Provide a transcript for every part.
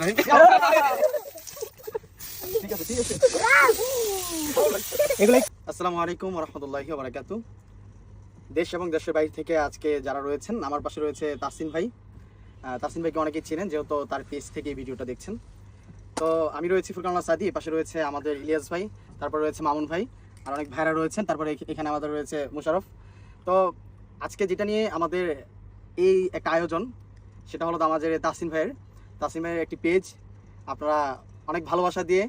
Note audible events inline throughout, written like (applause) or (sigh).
রহমানির রহিম আসসালামু আলাইকুম রহমতুল্লাহি বারাকাতু দেশ এবং দেশের বাইরে থেকে আজকে যারা রয়েছেন আমার পাশে রয়েছে তাসিন ভাই। তাসিন ভাইকে অনেকেই চিনেন যেহেতু তার পেজ থেকে ভিডিওটা দেখছেন। তো আমি রয়েছি ফুরকানুল্লাহ সাদি পাশে রয়েছে আমাদের ইলিয়াস ভাই তারপর রয়েছে মামুন ভাই আর অনেক ভাইরা রয়েছেন তারপরে এখানে আমাদের রয়েছে মুশারফ। তো আজকে যেটা নিয়ে আমাদের এই একটা আয়োজন সেটা হলো আমাদের তাসিন ভাইয়ের। ভাইয়ের একটি পেজ আপনারা অনেক ভালোবাসা দিয়ে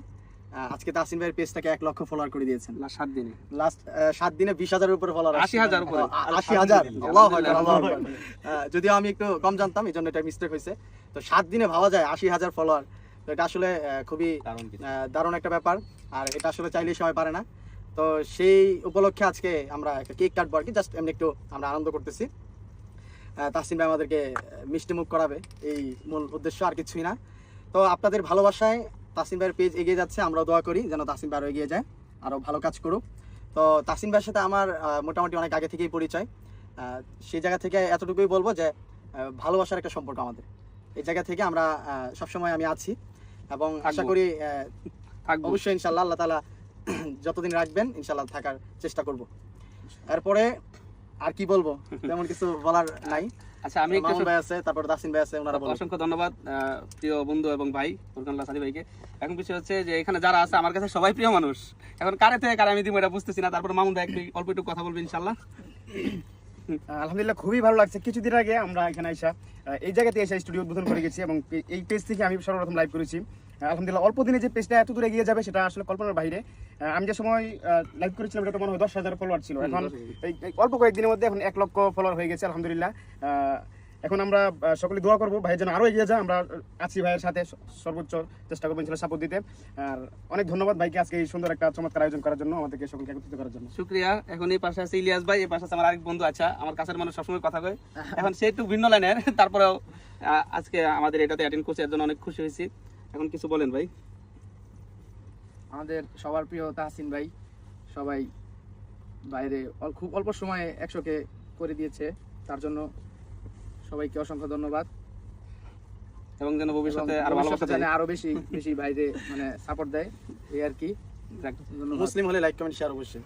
আজকে তাসিন ভাইয়ের পেজটাকে এক লক্ষ ফলোয়ার করে দিয়েছেন। লাস্ট সাত দিনে। লাস্ট সাত দিনে বিশ হাজারের উপরে ফলোয়ার 80,000 উপরে। আশি হাজার। আকবার। আহ, যদিও আমি একটু কম জানতাম এই জন্য এটা মিস্টেক হয়েছে। তো সাত দিনে ভাবা যায় আশি হাজার ফলোয়ার তো এটা আসলে খুবই দারুণ দারুণ একটা ব্যাপার। আর এটা আসলে চাইলেই সবাই পারে না। তো সেই উপলক্ষে আজকে আমরা একটা কেক কাটবো আর কি। জাস্ট এমনি একটু আমরা আনন্দ করতেছি। তাসিম ভাই আমাদেরকে আহ, মিষ্টি মুখ করাবে। এই মূল উদ্দেশ্য আর কিছুই না। তো আপনাদের ভালোবাসায় তাসিম ভাইয়ের পেজ এগিয়ে যাচ্ছে আমরা দোয়া করি যেন তাসিম ভাই আরও এগিয়ে যায় আরও ভালো কাজ করুক। তো তাসিম ভাইয়ের সাথে আমার মোটামুটি অনেক আগে থেকেই পরিচয়। সেই জায়গা থেকে এতটুকুই বলব যে ভালোবাসার একটা সম্পর্ক আমাদের। এই জায়গা থেকে আমরা সবসময় আমি আছি এবং আশা করি অবশ্যই ইনশাল্লাহ আল্লাহ তালা (clears throat) যতদিন রাখবেন ইনশাল্লাহ থাকার চেষ্টা করব। এরপরে আর কি বলব? তেমন কিছু বলার নাই। আচ্ছা আমি একটু মামুন ভাই আছে তারপর দাসিন ভাই আছে ওনারা বলবেন অসংখ্য ধন্যবাদ প্রিয় বন্ধু এবং ভাই ফুরকানুল্লাহ সাদি ভাইকে। এখন বিষয় হচ্ছে যে এখানে যারা আছে আমার কাছে সবাই প্রিয় মানুষ। এখন কারে থেকে কারে আমি দিব এটা বুঝতেছি না তারপর মামুন ভাই একটু অল্প একটু কথা বলবেন ইনশাল্লাহ আলহামদুলিল্লাহ খুবই ভালো লাগছে। কিছুদিন আগে আমরা এখানে আইসা এই জায়গাতে এসে স্টুডিও উদ্বোধন করে গেছি এবং এই পেজ থেকে আমি সর্বপ্রথম লাইভ করেছি। আলহামদুলিল্লাহ অল্প দিনে যে পেজটা এত দূরে এগিয়ে যাবে সেটা আসলে কল্পনার বাইরে। আমি যে সময় লাইভ করেছিলাম এটা তো মনে হয় দশ হাজার ফলোয়ার ছিল। এখন এই অল্প কয়েকদিনের মধ্যে এখন এক লক্ষ ফলোয়ার হয়ে গেছে আলহামদুলিল্লাহ। এখন আমরা সকলে দোয়া করব ভাই যেন আরও এগিয়ে যায়। আমরা আছি ভাইয়ের সাথে সর্বোচ্চ চেষ্টা করব ইনশাল্লাহ সাপোর্ট দিতে। আর অনেক ধন্যবাদ ভাইকে আজকে এই সুন্দর একটা চমৎকার আয়োজন করার জন্য আমাদেরকে সকলকে একত্রিত করার জন্য। শুক্রিয়া। এখন এই পাশে আছে ইলিয়াস ভাই এই পাশে আছে আমার আরেক বন্ধু আছে আমার কাছের মানুষ সবসময় কথা কয়। (laughs) এখন সে একটু ভিন্ন লাইনের তারপরেও আজকে আমাদের এটাতে অ্যাটেন্ড করছে এর জন্য অনেক খুশি হয়েছি। এখন কিছু বলেন ভাই। আমাদের সবার প্রিয় তাহসিন ভাই সবাই বাইরে খুব অল্প সময়ে একশোকে করে দিয়েছে তার জন্য সবাইকে অসংখ্য ধন্যবাদ। এবং যেন ভবিষ্যতে আরও আরও বেশি বেশি বাইরে মানে সাপোর্ট দেয় এই আর কি। মুসলিম হলে লাইক কমেন্ট শেয়ার অবশ্যই।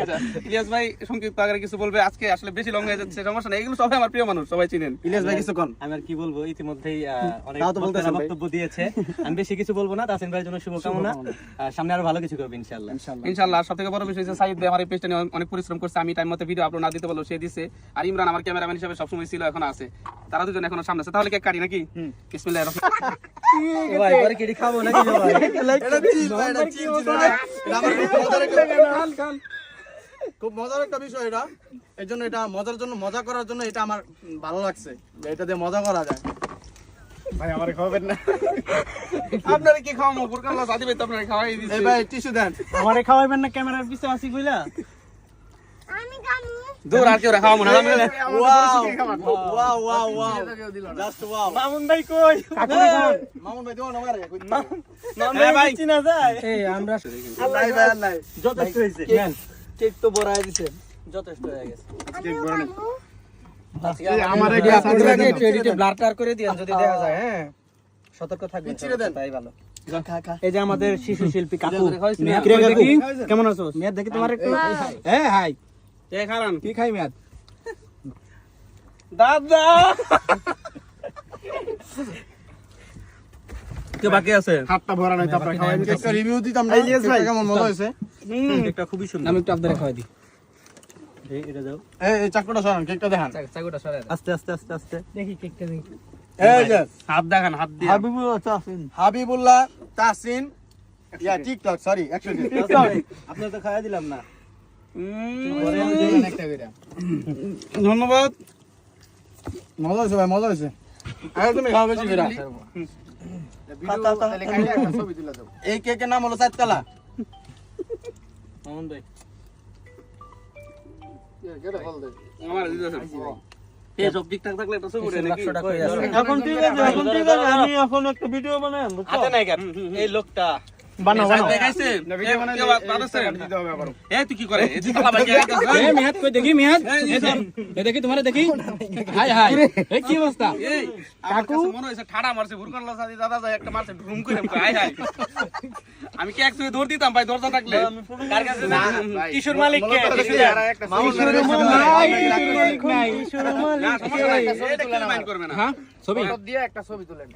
আচ্ছা, ইলিয়াস ভাই সংক্ষিপ্ত আকারে কিছু বলবে? আজকে আসলে বেশি লং হয়ে যাচ্ছে সমস্যা নেই। এগুলো সবাই আমার প্রিয় মানুষ সবাই চিনেন। ইলিয়াস ভাই কিছু কন আমি আর কি বলব ইতিমধ্যেই (laughs) অনেক। বক্তব্য দিয়েছে। আমি বেশি কিছু বলব না তাসিন ভাইয়ের জন্য শুভকামনা। সামনে আরও ভালো কিছু করবে ইনশাআল্লাহ। ইনশাল্লাহ সব থেকে বড় বিষয় হচ্ছে সাইদ ভাই আমার এই পেজটা নিয়ে অনেক পরিশ্রম করছে আমি টাইম মতো ভিডিও আপলোড না দিতে পারল সে দিছে। আর ইমরান আমার ক্যামেরাম্যান হিসেবে সবসময় ছিল এখন আছে। তারা দুজন এখনও সামনে আছে। তাহলে কেক কাটি নাকি? বিসমিল্লাহির রহমানির ভাই কেডি খাব নাকি সবাই? এটা চিল ভাই, এটা চিল ছিল এটা। এটা আমার খুব। মজার একটা- খুব মজার একটা বিষয় এটা। এই জন্য এটা মজার জন্য মজা করার জন্য এটা আমার ভালো লাগছে এটা দিয়ে মজা করা যায়। ভাই আমার খাওয়াবেন না। আপনারা কি খাওয়াবো? ফুরকানুল্লাহ সাদি ভাই তো আপনারা খাওয়াই দিছে। এই ভাই টিস্যু দেন। আমারে খাওয়াইবেন না ক্যামেরার পিছে আসি কইলা দূর আর কেউ খাওয়াবো না। আমি- wow wow wow wow. Just wow. Mamun ভাই কই? মামুন ভাই না আমারে হ্যাঁ ভাই চিনা যায়। এই আমরা নাই ভাই নাই যথেষ্ট হইছে কেক তো দিছে যথেষ্ট হয়ে গেছে। আমার এডিটে ব্লার করে দিয়েন যদি দেখা যায় হ্যাঁ। সতর্ক থাকবেন তাই ভালো। এই যে আমাদের শিশু শিল্পী কাকু মিয়া, কাকু। কেমন আছো মেয়াদ দেখি তোমার একটু? হ্যাঁ হাই। খারান? কি খাই মেয়াদ? দাদা! কে বাকি আছে? হাতটা ভরা নাই তারপরে খাওয়াই একটা রিভিউ দিতাম না ইলিয়াস ভাই। কেমন মজা হয়েছে? কেকটা খুবই সুন্দর। আমি একটু আপনাদের খাওয়াই দিই। এই এটা দাও। এই এই চাকুটা সরান কেকটা দেখান। চাকুটা আস্তে আস্তে আস্তে আস্তে। দেখি কেকটা দেখি। এই যে হাত দেখান হাত দিয়ে। হাবিবুল্লাহ তাহসিন ইয়া টিকটক সরি অ্যাকচুয়ালি আপনার তো খাওয়া দিলাম না। ধন্যবাদ। মজা হয়েছে ভাই মজা হয়েছে। আরে তুমি খাওয়া বেশি করে দেবো। এই কেকের নাম হলো দে আমার দিতেছে ঠিকঠাক থাকলে একটা ছবি উঠে নাকি? এখন ঠিক আছে এখন ঠিক আছে আমি এখন একটা ভিডিও বানাই হাতে নাই এই লোকটা। বানাও বানাও। সাইদ ভাই খাইছে? না, ভিডিও এ, বানালে কেউ এই বাদ আছে? টাকাটা দিতে হবে আবারও। এ, তুই কি করে? এই যে ভাই কে মেহাত কই দেখি মেহাত এ ধর, দেখি তোমারে দেখি। High high. এ কি অবস্থা? এই, আমার মনে হয়েছে ঠাডা মারছে, ভুরকান লসাদি দাদা যায় একটা মারছে, ঢুম করে মুখে। আমি কি একটু দৌড় দিতাম ভাই দরজা থাকলে? কার কাছে না, না, কিশোর মালিক কে? কিশোর মালিক। নাই, মালিক না, সমস্যা নাই, না। হ্যাঁ ছবি? দিয়ে একটা ছবি তুলেন